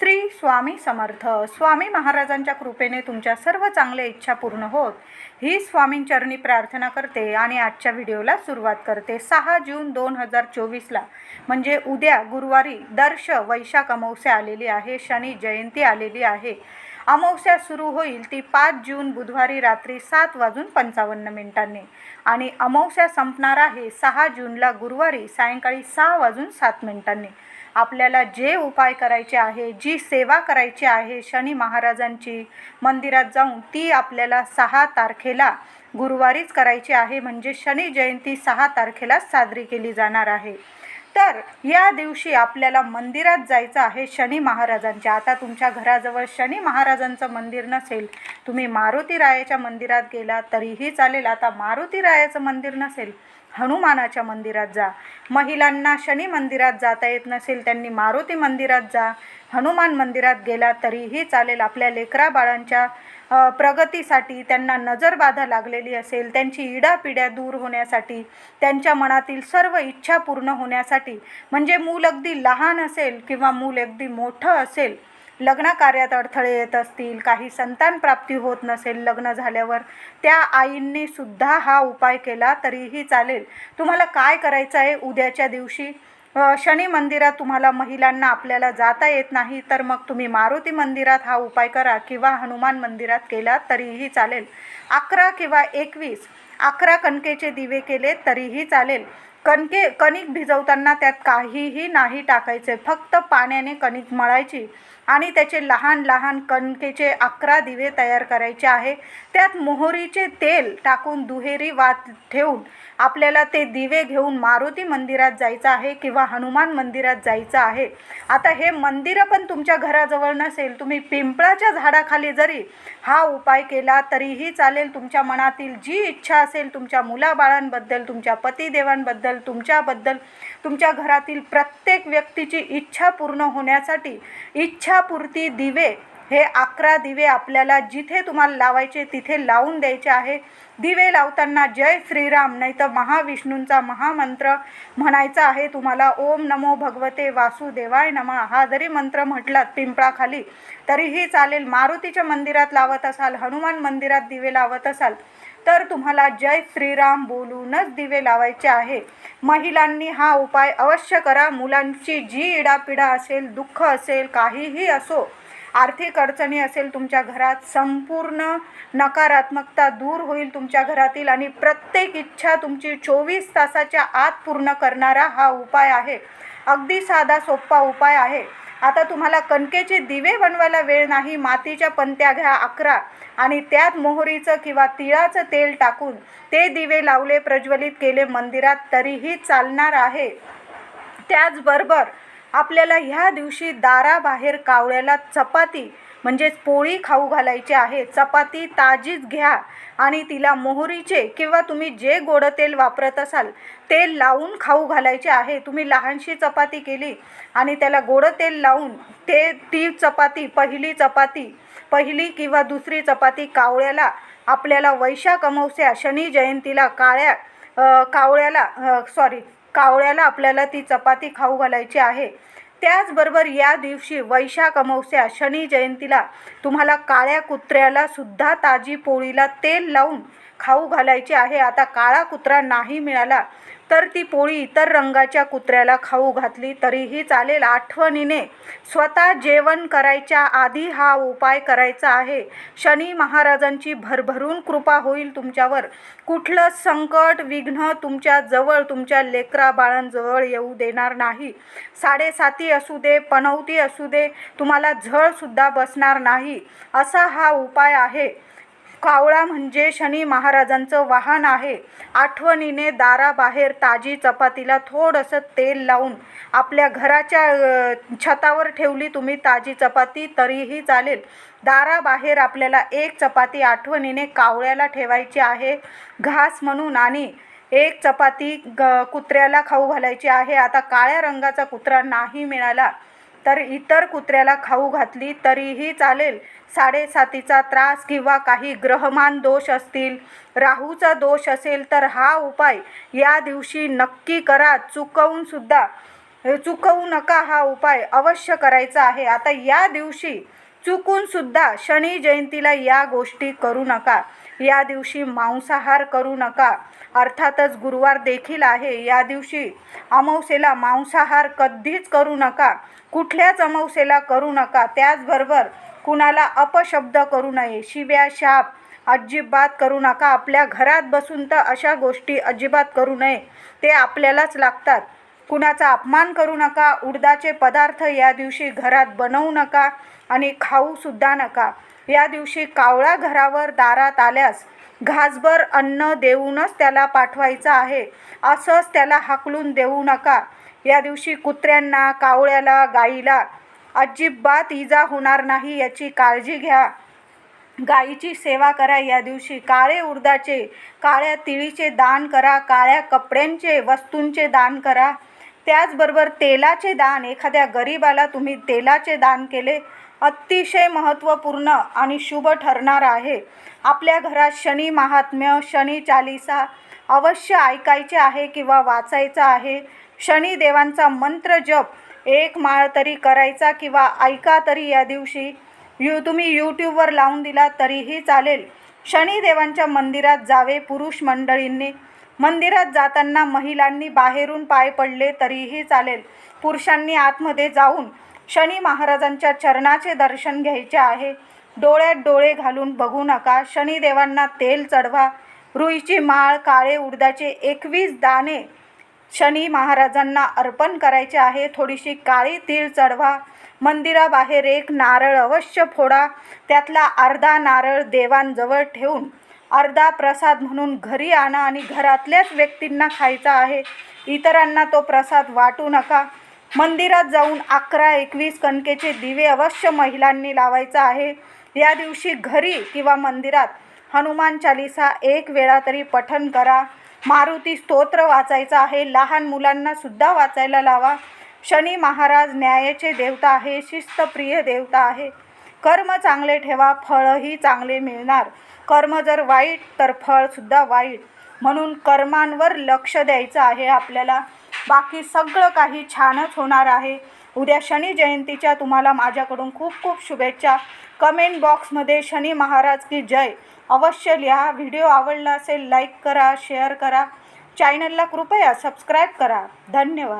श्री स्वामी समर्थ. स्वामी महाराजांच्या कृपेने तुमच्या सर्व चांगल्या इच्छा पूर्ण होत. ही स्वामींचरणी प्रार्थना करते आणि आजच्या व्हिडिओला सुरुवात करते. सहा जून दोन हजार चोवीसला म्हणजे उद्या गुरुवारी दर्श वैशाख अमावस्या आलेली आहे शनी जयंती आलेली आहे. अमावस्या सुरू होईल ती पाच जून बुधवारी रात्री सात वाजून पंचावन्न मिनिटांनी. आणि अमावस्या संपणार आहे सहा जूनला गुरुवारी सायंकाळी सहा वाजून सात मिनिटांनी. आपल्याला जे उपाय करायचे आहे जी सेवा करायची आहे शनी महाराजांची मंदिरात जाऊन ती आपल्याला सहा तारखेला गुरुवारीच करायची आहे. म्हणजे शनी जयंती सहा तारखेला साजरी केली जाणार आहे. तर या दिवशी आपल्याला मंदिरात जायचं आहे शनी महाराजांच्या. आता तुमच्या घराजवळ शनी महाराजांचं मंदिर नसेल तुम्ही मारुती रायाच्या मंदिरात गेला तरीही चालेल. आता मारुती रायाचं मंदिर नसेल हनुमानाच्या मंदिरात जा. महिलांना शनी मंदिरात जाता येत नसेल त्यांनी मारुती मंदिरात जा. हनुमान मंदिरात गेला तरीही चालेल आपल्या लेकरा बाळांच्या प्रगतीसाठी त्यांना नजरबाधा लागलेली असेल त्यांची इडापिड्या दूर होण्यासाठी त्यांच्या मनातील सर्व इच्छा पूर्ण होण्यासाठी. म्हणजे मूल अगदी लहान असेल किंवा मूल अगदी मोठं असेल लग्न कार्यात अडथळे येत असतील काही संतान प्राप्ती होत नसेल लग्न झाल्यावर त्या आईंनी सुद्धा हा उपाय केला तरीही चालेल. तुम्हाला काय करायचं आहे उद्याच्या दिवशी शनी मंदिरात तुम्हाला महिलांना आपल्याला जाता येत नाही तर मग तुम्ही मारुती मंदिरात हा उपाय करा किंवा हनुमान मंदिरात केला तरीही चालेल. अकरा किंवा एकवीस अकरा कणकेचे दिवे केले तरीही चालेल. कणके कणिक भिजवताना त्यात काहीही नाही टाकायचे फक्त पाण्याने कणिक मळायची. आणि त्याचे लहान लहान कणकेचे अकरा दिवे तयार करायचे आहे. त्यात मोहरीचे तेल टाकून दुहेरी वात ठेवून आपल्याला ते दिवे घेऊन मारुती मंदिरात जायचं आहे किंवा हनुमान मंदिरात जायचं आहे. आता हे मंदिरं पण तुमच्या घराजवळ नसेल तुम्ही पिंपळाच्या झाडाखाली जरी हा उपाय केला तरीही चालेल. तुमच्या मनातील जी इच्छा असेल तुमच्या मुलाबाळांबद्दल तुमच्या पतिदेवांबद्दल तुमच्याबद्दल तुमच्या घरातील प्रत्येक व्यक्तीची इच्छा पूर्ण होण्यासाठी इच्छा दिवसापुरती दिवे हे अकरा दिवे आपल्याला जिथे तुम्हाला लावायचे तिथे लावून द्यायचे आहे. दिवे लावताना जय श्रीराम नाही तर महाविष्णूंचा महामंत्र म्हणायचा आहे तुम्हाला. ओम नमो भगवते वासुदेवाय नमा. हा जरी मंत्र म्हटलात पिंपळाखाली तरीही चालेल. मारुतीच्या मंदिरात लावत असाल हनुमान मंदिरात दिवे लावत असाल तर तुम्हाला जय श्रीराम बोलूनच दिवे लावायचे आहे. महिलांनी हा उपाय अवश्य करा. मुलांची जी इडापिडा असेल दुःख असेल काहीही असो आर्थिक अडचणी असेल तुमच्या घरात संपूर्ण नकारात्मकता दूर होईल तुमच्या घरातील आणि प्रत्येक इच्छा तुमची चोवीस तासाच्या आत पूर्ण करणारा हा उपाय आहे. अगदी साधा सोपा उपाय आहे. आता तुम्हाला कणकेचे दिवे बनवायला वेळ नाही मातीच्या पंत्या घ्या अकरा आणि त्यात मोहरीचं किंवा तिळाचं तेल टाकून ते दिवे लावले प्रज्वलित केले मंदिरात तरीही चालणार आहे. त्याचबरोबर आपल्याला ह्या दिवशी दाराबाहेर कावळ्याला चपाती म्हणजेच पोळी खाऊ घालायची आहे. चपाती ताजीच घ्या आणि तिला मोहरीचे किंवा तुम्ही जे गोड तेल वापरत असाल ते लावून खाऊ घालायचे आहे. तुम्ही लहानशी चपाती केली आणि त्याला गोड तेल लावून ते ती चपाती पहिली चपाती पहिली किंवा दुसरी चपाती कावळ्याला आपल्याला वैशाख अमावस्या शनी जयंतीला काळ्या कावळ्याला सॉरी कावळ्याला आपल्याला ती चपाती खाऊ घालायची आहे. त्याचबरोबर या दिवशी वैशाख अमावस्या शनी जयंतीला तुम्हाला काळ्या कुत्र्याला सुद्धा ताजी पोळीला तेल लावून खाऊ घालायचे आहे. आता काळा कुत्रा नाही मिळाला तर ती पोळी इतर रंगाच्या कुत्र्याला खाऊ घातली तरीही चालेल आठवणीने. स्वतः जेवण करायच्या आधी हा उपाय करायचा आहे. शनी महाराजांची भरभरून कृपा होईल तुमच्यावर. कुठलं संकट विघ्न तुमच्या जवळ तुमच्या लेकरा बाळांजवळ येऊ देणार नाही. साडेसाती असू दे पनवती असू दे तुम्हाला झळसुद्धा बसणार नाही. असा हा उपाय आहे. कावळा म्हणजे शनी महाराजांचं वाहन आहे. आठवणीने दाराबाहेर ताजी चपातीला थोडंसं तेल लावून आपल्या घराच्या छतावर ठेवली तुम्ही ताजी चपाती तरीही चालेल. दाराबाहेर आपल्याला एक चपाती आठवणीने कावळ्याला ठेवायची आहे. घास म्हणून आणि एक चपाती ग कुत्र्याला खाऊ घालायची आहे. आता काळ्या रंगाचा कुत्रा नाही मिळाला. तर इतर कुत्र्याला खाऊ घातली तरीही चालेल. साडेसातीचा त्रास किंवा काही ग्रहमान दोष असतील राहूचा दोष असेल तर हा उपाय या दिवशी नक्की करा. चुकवून सुद्धा चुकवू नका हा उपाय अवश्य करायचा आहे. आता या दिवशी चुकून सुद्धा शनी जयंतीला या गोष्टी करू नका. या दिवशी मांसाहार करू नका. अर्थातच गुरुवार देखील आहे. या दिवशी अमावस्येला मांसाहार कधीच करू नका. कुठल्याच अमावसेला करू नका. त्याचबरोबर कुणाला अपशब्द करू नये. शिव्या शाप अजिबात करू नका. आपल्या घरात बसून तर अशा गोष्टी अजिबात करू नये. ते आपल्यालाच लागतात. कुणाचा अपमान करू नका. उडदाचे पदार्थ या दिवशी घरात बनवू नका आणि खाऊसुद्धा नका. या दिवशी कावळा घरावर दारात आल्यास घासभर अन्न देऊनच त्याला पाठवायचं आहे. असंच त्याला हाकलून देऊ नका. या दिवशी कुत्र्यांना कावळ्याला गाईला अजिबात इजा होणार नाही याची काळजी घ्या. गाईची सेवा करा या दिवशी. काळे उर्दाचे काळ्या तिळीचे दान करा काळ्या कपड्यांचे वस्तूंचे दान करा. त्याचबरोबर तेलाचे दान एखाद्या गरिबाला तुम्ही तेलाचे दान केले अतिशय महत्त्वपूर्ण आणि शुभ ठरणार आहे. आपल्या घरात शनी महात्म्य शनी चालिसा अवश्य ऐकायचे आहे किंवा वाचायचं आहे. शनिदेवांचा मंत्र जप एक माळ तरी करायचा किंवा ऐका तरी या दिवशी. यू तुम्ही यूट्यूबवर लावून दिला तरीही चालेल. शनिदेवांच्या मंदिरात जावे पुरुष मंडळींनी. मंदिरात जाताना महिलांनी बाहेरून पाय पडले तरीही चालेल. पुरुषांनी आतमध्ये जाऊन शनी महाराजांच्या चरणाचे दर्शन घ्यायचे आहे. डोळ्यात डोळे घालून बघू नका. शनिदेवांना तेल चढवा. रुईची माळ काळे उडदाचे एकवीस दाणे शनी महाराजांना अर्पण करायचे आहे. थोडीशी काळी तीळ चढवा. मंदिराबाहेर एक नारळ अवश्य फोडा. त्यातला अर्धा नारळ देवांजवळ ठेवून अर्धा प्रसाद म्हणून घरी आणा आणि घरातल्याच व्यक्तींना खायचा आहे. इतरांना तो प्रसाद वाटू नका. मंदिरात जाऊन अकरा एकवीस कणकेचे दिवे अवश्य महिलांनी लावायचा आहे. या दिवशी घरी किंवा मंदिरात हनुमान चालिसा एक वेळा तरी पठण करा. मारुती स्तोत्र वाचायचं आहे. लहान मुलांना सुद्धा वाचायला लावा. शनी महाराज न्यायाचे देवता आहे शिस्तप्रिय देवता आहे. कर्म चांगले ठेवा फळही चांगले मिळणार. कर्म जर वाईट तर फळसुद्धा वाईट. म्हणून कर्मांवर लक्ष द्यायचं आहे आपल्याला. बाकी सगळं काही छानच होणार आहे. उद्या शनी जयंतीच्या तुम्हाला माझ्याकडून खूप खूप शुभेच्छा. कमेंट बॉक्समध्ये शनी महाराज की जय. अवश्य लिहा. व्हिडिओ आवडला असेल लाईक करा शेअर करा. चॅनलला कृपया सबस्क्राईब करा. धन्यवाद.